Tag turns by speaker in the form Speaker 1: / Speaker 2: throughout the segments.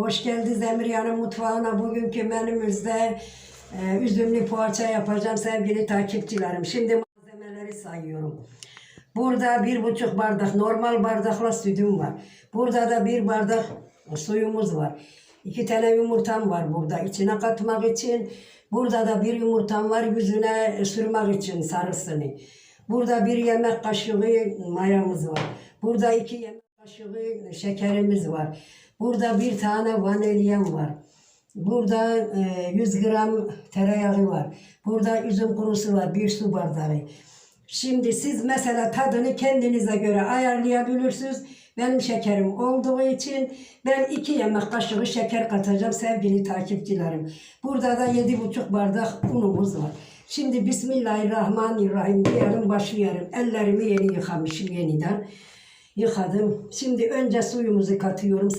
Speaker 1: Hoş geldiniz Emriyan'ın mutfağına. Bugünkü menümüzde e, üzümlü poğaça yapacağım sevgili takipçilerim. Şimdi malzemeleri sayıyorum. Burada bir buçuk bardak normal bardakla sütüm var. Burada da bir bardak suyumuz var. İki tane yumurtam var burada içine katmak için. Burada da bir yumurtam var yüzüne sürmek için sarısını. Burada bir yemek kaşığı mayamız var. Burada iki yemek kaşığı şekerimiz var. Burada bir tane vanilyam var. Burada e, 100 gram tereyağı var. Burada üzüm kurusu var. Bir su bardağı. Şimdi siz mesela tadını kendinize göre ayarlayabilirsiniz. Benim şekerim olduğu için ben iki yemek kaşığı şeker katacağım sevgili takipçilerim. Burada da yedi buçuk bardak unumuz var. Şimdi Bismillahirrahmanirrahim diyelim başlayalım. Ellerimi yeni yıkamışım yeniden. Yıkadım. Şimdi önce suyumuzu katıyorum.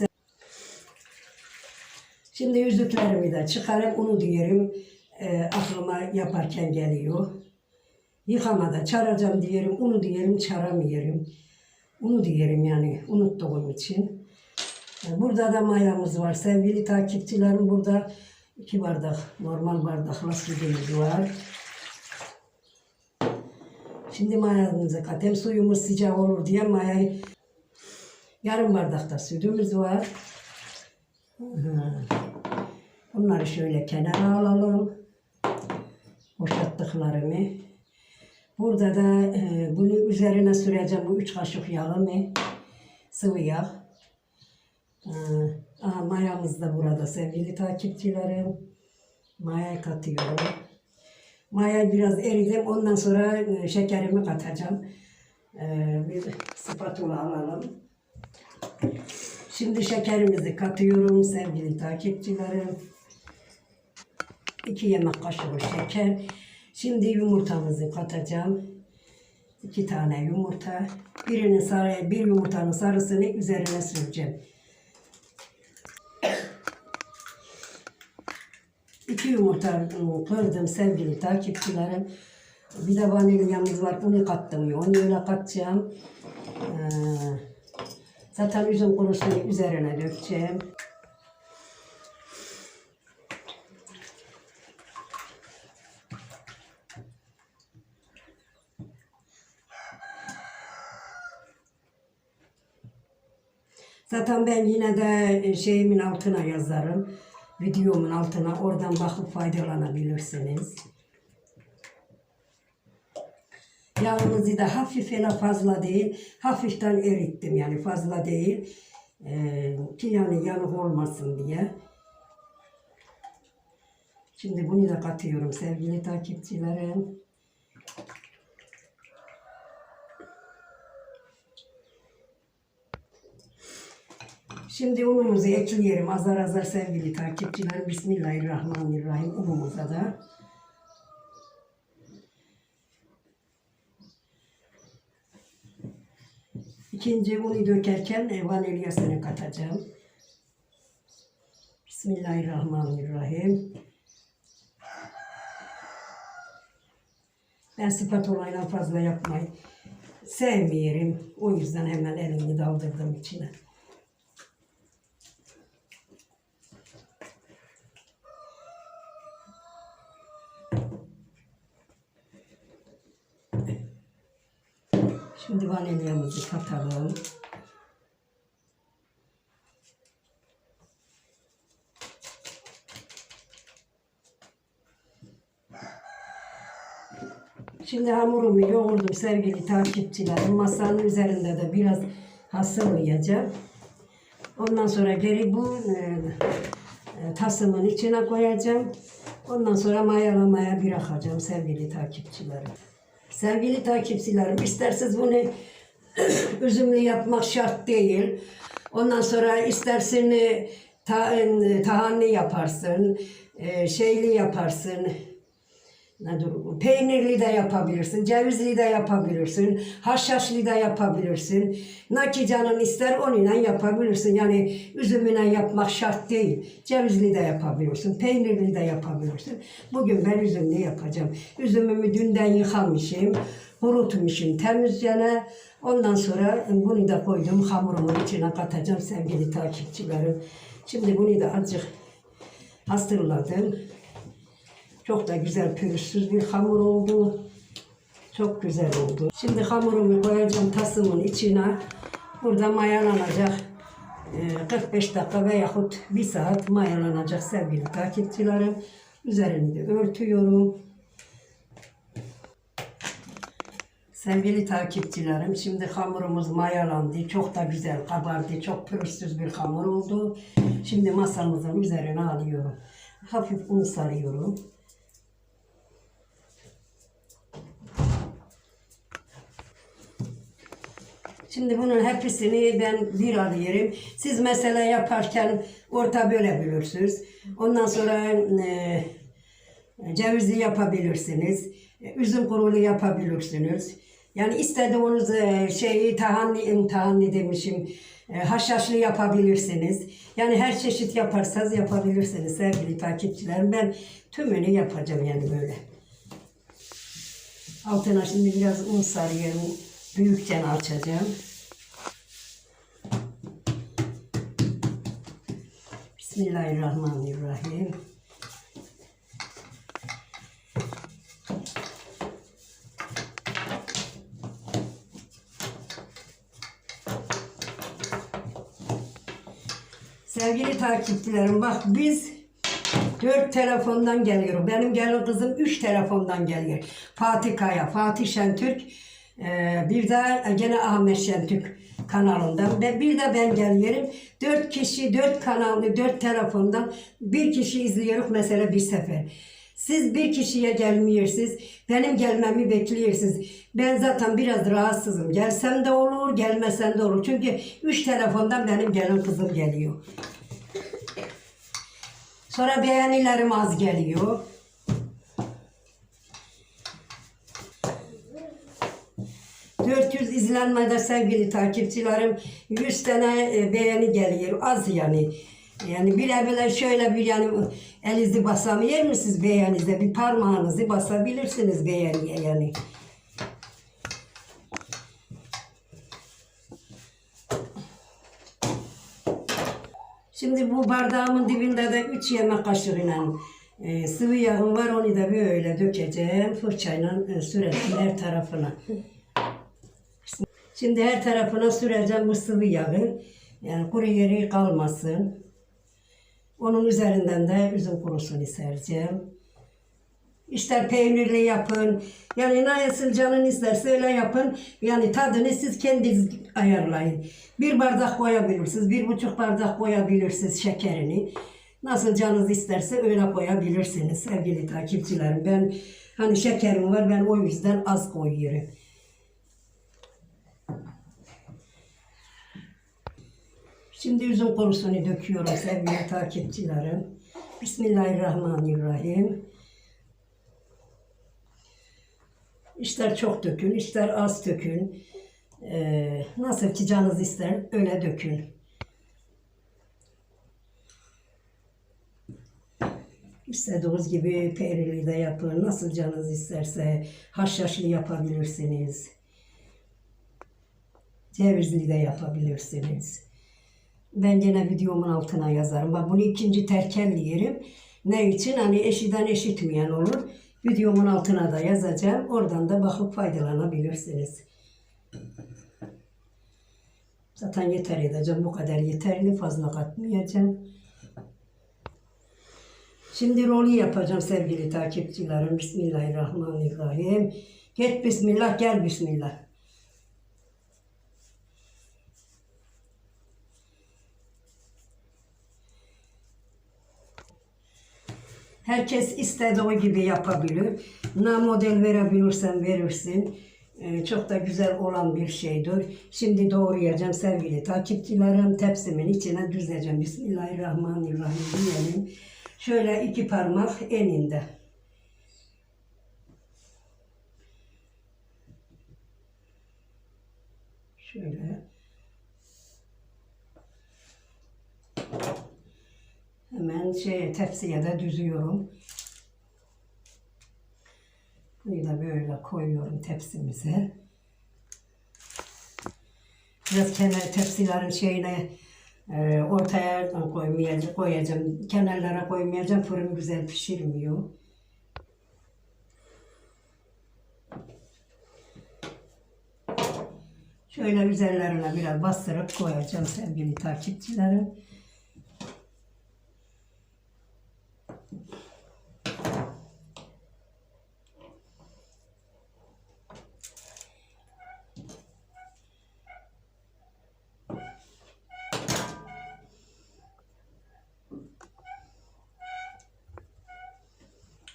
Speaker 1: Şimdi yüzüklerimi de çıkarıp unu diyelim. E, aklıma yaparken geliyor. Yıkamada çaracağım diyelim, unu diyelim çaramıyorum. Unu diyelim yani unuttuğum için. E, Burada da mayamız var. Sevgili takipçilerim burada iki bardak normal bardakla sütümüz var. Şimdi mayamızı katayım. Suyumuz sıcak olur diye mayayı yarım bardakta sütümüz var. Bunları şöyle kenara alalım. Boşalttıklarımı. Burada da e, bunu üzerine süreceğim bu üç kaşık yağımı. Sıvı yağ. E, mayamız da burada sevgili takipçilerim. Maya katıyorum. Maya biraz eridim. Ondan sonra e, şekerimi katacağım. E, bir spatula alalım. Şimdi şekerimizi katıyorum sevgili takipçilerim. 2 yemek kaşığı şeker. Şimdi yumurtamızı katacağım. İki tane yumurta. Birinin sarı, bir yumurtanın sarısını üzerine süreceğim. İki yumurta kırdım sevgili takipçilerim. Bir de vanilyamız var. Onu kattım. Onu öyle katacağım. Ee, zaten üzüm kurusunu üzerine dökeceğim. Zaten ben yine de e, şeyimin altına yazarım. Videomun altına oradan bakıp faydalanabilirsiniz. Yağımızı da hafif ele fazla değil, hafiften erittim yani fazla değil. Ee, ki yani yanık olmasın diye. Şimdi bunu da katıyorum sevgili takipçilerim. Şimdi unumuzu ekleyelim azar azar sevgili takipçiler. Bismillahirrahmanirrahim unumuza da. İkinci unu dökerken vanilyasını katacağım. Bismillahirrahmanirrahim. Ben spatulayla fazla yapmayı sevmiyorum. O yüzden hemen elimi daldırdım içine. Şimdi vanilyamızı katalım. Şimdi hamurumu yoğurdum sevgili takipçilerim. Masanın üzerinde de biraz hasırlayacağım. Ondan sonra geri bu e, e, tasımın içine koyacağım. Ondan sonra mayalamaya bırakacağım sevgili takipçilerim. Sevgili takipçilerim isterseniz bunu üzümlü yapmak şart değil. Ondan sonra istersen e, ta, e, yaparsın, e, şeyli yaparsın? Peynirli de yapabilirsin, cevizli de yapabilirsin, haşhaşlı da yapabilirsin. Ne ki canın ister onunla yapabilirsin. Yani üzümüne yapmak şart değil. Cevizli de yapabilirsin, peynirli de yapabilirsin. Bugün ben üzümlü yapacağım. Üzümümü dünden yıkamışım, kurutmuşum temizcene. Ondan sonra bunu da koydum hamurumun içine katacağım sevgili takipçilerim. Şimdi bunu da azıcık hazırladım. Çok da güzel pürüzsüz bir hamur oldu. Çok güzel oldu. Şimdi hamurumu koyacağım tasımın içine. Burada mayalanacak. Ee, 45 dakika veyahut 1 saat mayalanacak sevgili takipçilerim. Üzerini örtüyorum. Sevgili takipçilerim, şimdi hamurumuz mayalandı. Çok da güzel kabardı. Çok pürüzsüz bir hamur oldu. Şimdi masamızın üzerine alıyorum. Hafif un sarıyorum. Şimdi bunun hepsini ben bir alıyorum. Siz mesela yaparken orta bölebilirsiniz. Ondan sonra e, cevizli yapabilirsiniz. E, Üzüm kurulu yapabilirsiniz. Yani istediğiniz e, şeyi tahanni, tahanni demişim, e, haşhaşlı yapabilirsiniz. Yani her çeşit yaparsanız yapabilirsiniz sevgili takipçilerim. Ben tümünü yapacağım yani böyle. Altına şimdi biraz un sarıyorum. Büyükçe açacağım. Bismillahirrahmanirrahim. Sevgili takipçilerim bak biz dört telefondan geliyor. Benim gelin kızım üç telefondan geliyor. Fatih Kaya, Fatih Şentürk, eee, bir de gene Ahmet Şentürk kanalından. Ve bir de ben geliyorum. Dört kişi, dört kanallı, dört telefondan bir kişi izliyoruz mesela bir sefer. Siz bir kişiye gelmiyorsunuz. Benim gelmemi bekliyorsunuz. Ben zaten biraz rahatsızım. Gelsem de olur, gelmesem de olur. Çünkü üç telefondan benim gelin kızım geliyor. Sonra beğenilerim az geliyor. İzlenmede sevgili takipçilerim... ...100 tane e, beğeni geliyor. Az yani. Yani bir evvel şöyle bir yani... ...elinizi basamıyor musunuz beğenize? Bir parmağınızı basabilirsiniz beğeniye yani. Şimdi bu bardağımın dibinde de 3 yemek kaşığıyla e, sıvı yağım var. Onu da böyle dökeceğim. Fırçayla e, süreceğim her tarafına. Şimdi her tarafına süreceğim bu sıvı yağı. Yani kuru yeri kalmasın. Onun üzerinden de üzüm kurusunu sereceğim. İster peynirli yapın. Yani nasıl canın isterse öyle yapın. Yani tadını siz kendiniz ayarlayın. Bir bardak koyabilirsiniz. Bir buçuk bardak koyabilirsiniz şekerini. Nasıl canınız isterse öyle koyabilirsiniz sevgili takipçilerim. Ben hani şekerim var ben o yüzden az koyuyorum. Şimdi üzüm kurusunu döküyorum sevgili takipçilerim. Bismillahirrahmanirrahim. İster çok dökün, ister az dökün. Ee, nasıl ki canınız ister öyle dökün. İstediğiniz gibi peynirli de yapın. Nasıl canınız isterse haşhaşlı yapabilirsiniz. Cevizli de yapabilirsiniz. Ben gene videomun altına yazarım. Bak bunu ikinci terkelleyelim. Ne için? Hani eşiden eşitmeyen olur. Videomun altına da yazacağım. Oradan da bakıp faydalanabilirsiniz. Zaten yeter edeceğim. Bu kadar yeterli. Fazla katmayacağım. Şimdi rolü yapacağım sevgili takipçilerim. Bismillahirrahmanirrahim. Git Bismillah, gel Bismillah. Herkes istediği gibi yapabilir. Ne model verebilirsen verirsin. Ee, çok da güzel olan bir şeydir. Şimdi doğrayacağım sevgili takipçilerim. Tepsimin içine düzeceğim. Bismillahirrahmanirrahim diyelim. Şöyle iki parmak eninde. Şöyle. Hemen şey tepsiye de düzüyorum. Bunu da böyle koyuyorum tepsimize. Biraz kenar tepsilerin şeyine Ee, ortaya koymayacağım, koyacağım. Kenarlara koymayacağım. Fırın güzel pişirmiyor. Şöyle üzerlerine biraz bastırıp koyacağım sevgili takipçilerim.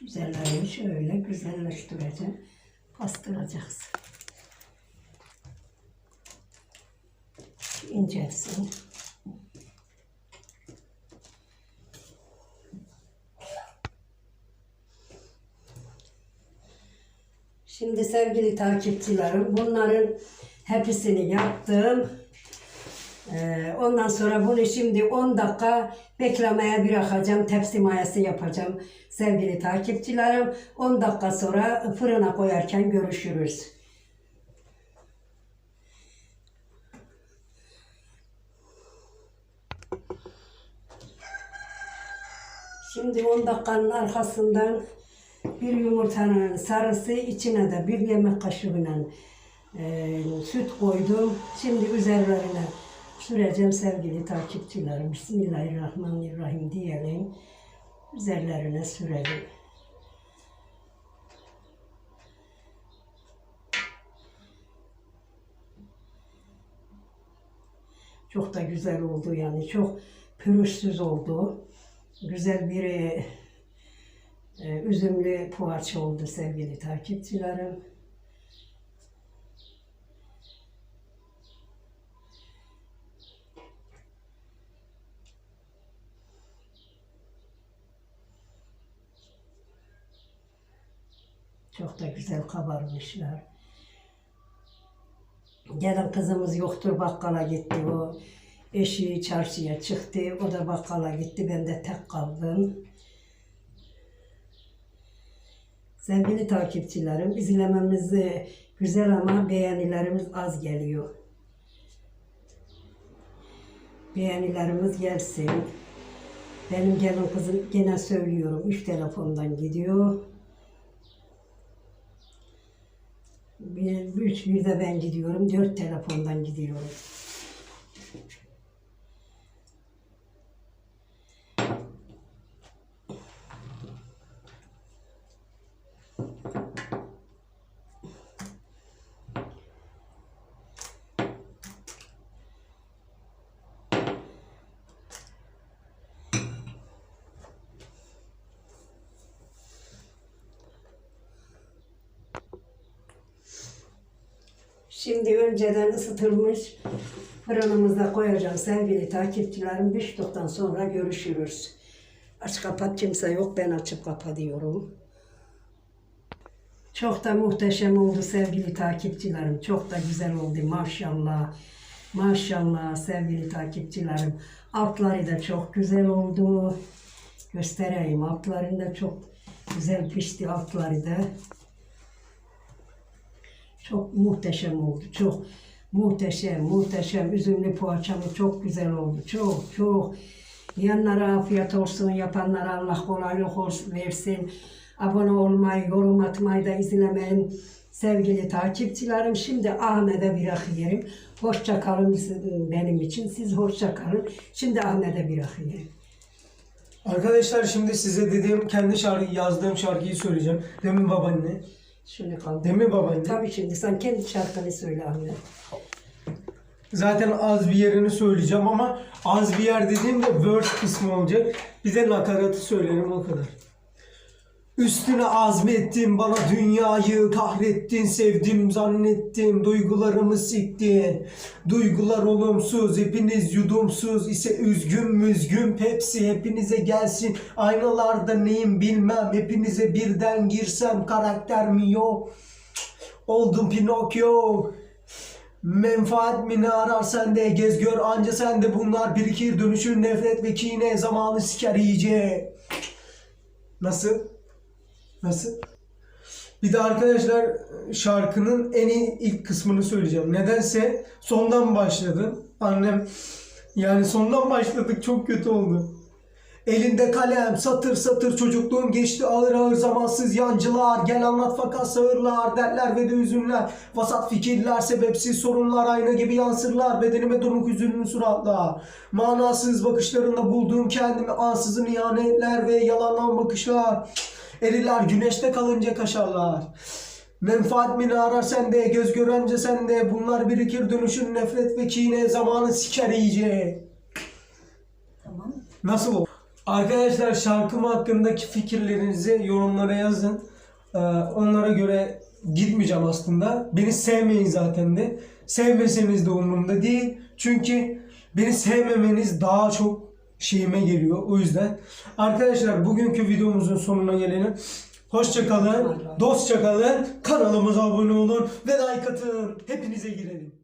Speaker 1: Üzerlerini şöyle güzelleştireceğim. Bastıracağız. incelsin. Şimdi sevgili takipçilerim bunların hepsini yaptım. Ee, ondan sonra bunu şimdi 10 dakika beklemeye bırakacağım. Tepsi mayası yapacağım sevgili takipçilerim. 10 dakika sonra fırına koyarken görüşürüz. Şimdi 10 dakikanın arkasından bir yumurtanın sarısı içine de bir yemek kaşığıyla e, süt koydum. Şimdi üzerlerine süreceğim sevgili takipçilerim. Bismillahirrahmanirrahim diyelim. Üzerlerine sürelim. Çok da güzel oldu yani. Çok pürüzsüz oldu. Güzel bir e, e, üzümlü poğaça oldu sevgili takipçilerim. Çok da güzel kabarmışlar. Gelen kızımız yoktur bakkala gitti o. Eşi çarşıya çıktı. O da bakkala gitti. Ben de tek kaldım. Sevgili takipçilerim, izlememiz güzel ama beğenilerimiz az geliyor. Beğenilerimiz gelsin. Benim gelin kızım gene söylüyorum. Üç telefondan gidiyor. Bir, üç bir de ben gidiyorum. Dört telefondan gidiyorum. Şimdi önceden ısıtılmış fırınımıza koyacağım sevgili takipçilerim. Piştikten sonra görüşürüz. Aç kapat kimse yok ben açıp kapatıyorum. Çok da muhteşem oldu sevgili takipçilerim. Çok da güzel oldu maşallah. Maşallah sevgili takipçilerim. Altları da çok güzel oldu. Göstereyim altlarında çok güzel pişti altları da. Çok muhteşem oldu. Çok muhteşem, muhteşem. Üzümlü poğaçamı çok güzel oldu. Çok, çok. Yiyenlere afiyet olsun. Yapanlara Allah kolaylık olsun, versin. Abone olmayı, yorum atmayı da izlemeyin. Sevgili takipçilerim, şimdi Ahmet'e bırakıyorum. Hoşça kalın benim için. Siz hoşça kalın. Şimdi Ahmet'e bırakıyorum.
Speaker 2: Arkadaşlar şimdi size dediğim kendi şarkı yazdığım şarkıyı söyleyeceğim. Demin babaanne.
Speaker 1: Şunu kaldı.
Speaker 2: Demin babaanne.
Speaker 1: Tabii şimdi sen kendi şarkını söyle Ahmet.
Speaker 2: Zaten az bir yerini söyleyeceğim ama az bir yer dediğimde verse kısmı olacak. Bir de nakaratı söylerim o kadar. Üstüne azmettin bana dünyayı kahrettin sevdim zannettim duygularımı siktin. Duygular olumsuz hepiniz yudumsuz ise üzgün müzgün Pepsi hepinize gelsin. Aynalarda neyim bilmem Hepinize birden girsem karakter mi yok? Oldum Pinokyo. Menfaat mi ne arar sende? Gez gör anca sende bunlar. Birikir dönüşür nefret ve kine. Zamanı siker iyice. Nasıl? Nasıl? Bir de arkadaşlar şarkının en iyi ilk kısmını söyleyeceğim. Nedense sondan başladım. Annem Yani sondan başladık çok kötü oldu. Elinde kalem satır satır çocukluğum geçti ağır ağır zamansız yancılar Gel anlat fakat sağırlar dertler ve de üzünler Vasat fikirler sebepsiz sorunlar ayna gibi yansırlar Bedenime donuk üzünlü suratlar Manasız bakışlarında bulduğum kendimi ansızın ihanetler ve yalanlan bakışlar Eriler güneşte kalınca kaşarlar Menfaat mi ne arar sende göz görence sende Bunlar birikir dönüşür nefret ve kine zamanı siker iyice
Speaker 3: Tamam.
Speaker 2: Nasıl oldu? Arkadaşlar şarkım hakkındaki fikirlerinizi yorumlara yazın. Ee, onlara göre gitmeyeceğim aslında. Beni sevmeyin zaten de. Sevmeseniz de umurumda değil. Çünkü beni sevmemeniz daha çok şeyime geliyor. O yüzden. Arkadaşlar bugünkü videomuzun sonuna gelelim. Hoşça kalın, dostça kalın, kanalımıza abone olun ve like atın. Hepinize girelim.